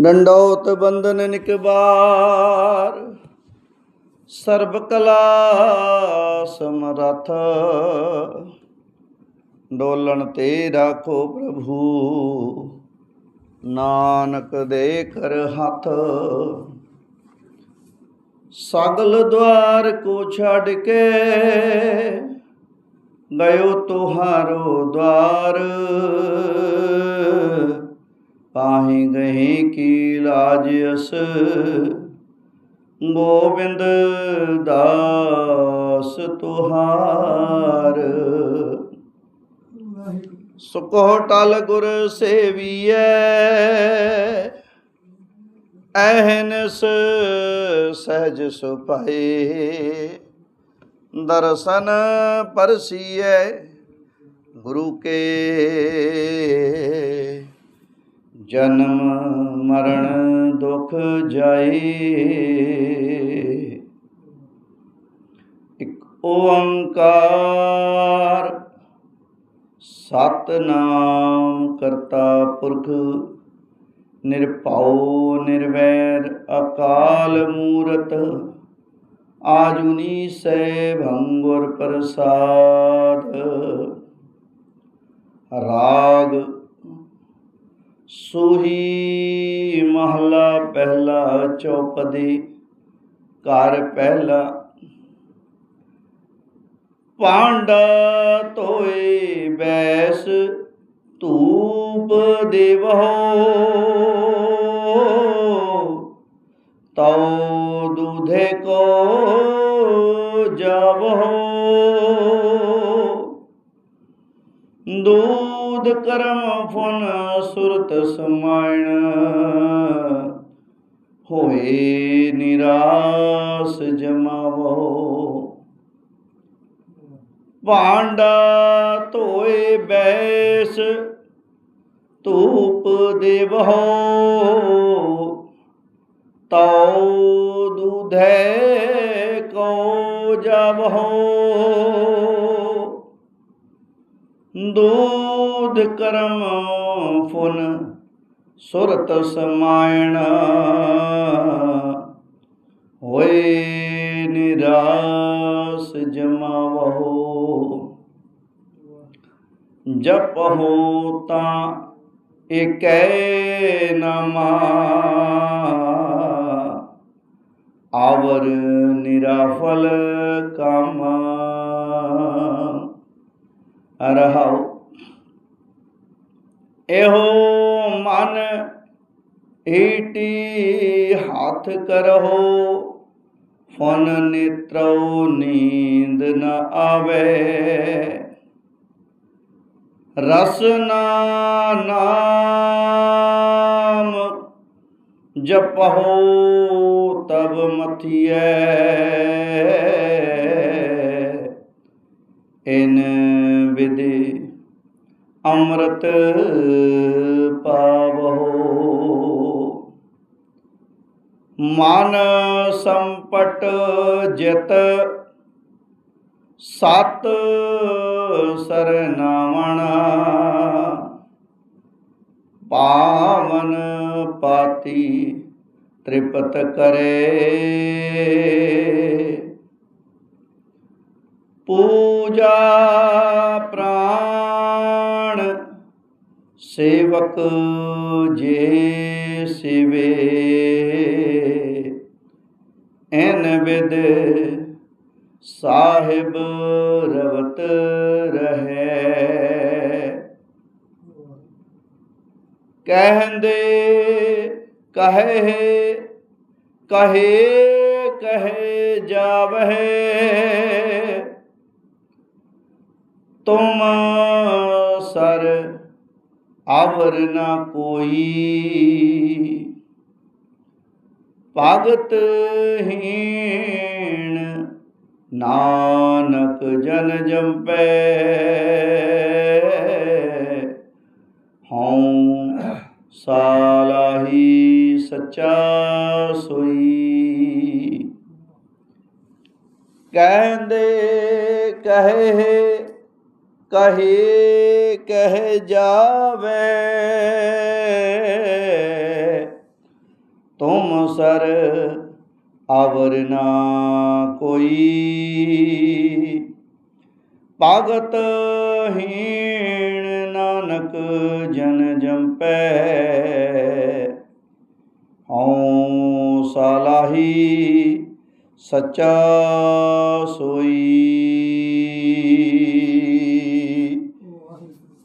ਡੰਡੋਤ ਬੰਦਨ ਨਿਕਬਾਰ ਸਰਬ ਕਲਾ ਸਮਰਥ। ਡੋਲਣ ਤੇ ਰਾਖੋ ਪ੍ਰਭੂ, ਨਾਨਕ ਦੇ ਕਰ ਹੱਥ। ਸਗਲ ਦਵਾਰ ਕੋ ਛੱਡ ਕੇ ਗਇਓ ਤੁਹਾਰੋ ਦਵਾਰ ਪਾਹੀ ਗਏ ਕੀ ਲਾਜ ਅਸ? ਗੋਬਿੰਦ ਦਾਸ ਤੁਹਾਰ। ਸੁਕੋ ਟਲ ਗੁਰ ਸੇਵੀਐ ਐਹਨਸ ਸਹਿਜ ਸੁਪਾਏ ਦਰਸ਼ਨ ਪਰਸੀਐ ਗੁਰੂ ਕੇ। ਜਨਮ ਮਰਨ ਦੁਖ ਜਾਏ। ਇਕ ਓੰਕਾਰ ਸਤਨਾਮ ਕਰਤਾ ਪੁਰਖ, ਨਿਰਭਉ ਨਿਰਵੈਰ ਅਕਾਲ ਮੂਰਤ ਆਜੁਨੀ ਸੈ ਭੰਗੁਰ ਪ੍ਰਸਾਦ। ਰਾਗ ਸੋਹੀ ਮਹਲਾ ਪਹਿਲਾ ਚੌਪਦੀ, ਘਰ ਪਹਿਲਾ। ਪਾਂਡਾ ਤੋਏ ਬੈਸ, ਧੂਪ ਦੇਵਹੋ ਤਉ ਦੁਧੇ ਕੋ ਜਾਵਹੋ ਦੂਧ ਕਰਮ ਫੁਨ ਸੁਰਤ ਸਮਾਇਣ। ਹੋਏ ਨਿਰਾਸ ਜਮਾਵੋ। ਭਾਂਡਾ ਧੋਏ ਬੈਸ, ਧੂਪ ਦੇਵਹੋ। ਤਉ ਦੁਧੈ ਕੋ ਜਾਵਹੋ। ਦੋ ਕਰਮ ਫੁਨ ਸੁਰਤ ਸਮਾਇਣ। ਹੋਏ ਨਿਰਾਸ ਜਮੋ ਜਪ ਹੋ ਤਾਂ ਏਕੈ ਨਾਮਾ ਆਵਰ ਨਿਰਾਫਲ ਕਾਮ। ਰਹਾਉ ਇਹੋ ਮਨ ਈਟੀ ਹੱਥ ਕਰਹੋ, ਫਨ ਨੇਤਰਉ ਨੀਂਦ ਨ ਆਵੇ। ਰਸਨਾ ਨਾਮ ਜਪਹੁ ਤਬ ਮਥੀਐ। ਇਨ ਵਿਦੇ ਅੰਮ੍ਰਿਤ ਪਾਵਹੁ। ਮਨ ਸੰਪਟ ਜਿਤ ਸਤ ਸਰਨਾਵਣ। ਪਾਵਨ ਪਾਤੀ ਤ੍ਰਿਪਤ ਕਰੇ। ਪੂਜਾ ਪ੍ਰਾਣ ਸੇਵਕ ਜੇ ਸਿਵੇ, ਐਨ ਬਿਦ ਸਾਹਿਬ ਰਵਤ ਰਹੇ। ਕਹਿੰਦੇ, ਕਹੇ ਕਹੇ ਕਹੇ ਜਾਵਹਿ, ਤੁਮ ਸਰ ਆਵਰ ਨਾ ਕੋਈ। ਭਗਤ ਹੀਣ ਨਾਨਕ ਜਨ ਜੰਪੈ। ਹਉ ਸਾਲਾਹੀ ਸੱਚਾ ਸੋਈ। ਕਹਿੰਦੇ ਕਹੇ ਕਹੇ ਕਹਿ ਜਾਵੇ। ਸਰ ਆਵਰ ਨਾ ਕੋਈ। ਭਗਤ ਹੀਣ ਨਾਨਕ ਜਨ ਜੰਪੈ ਹਉ ਸਾਲਾਹੀ ਸੱਚਾ ਸੋਈ।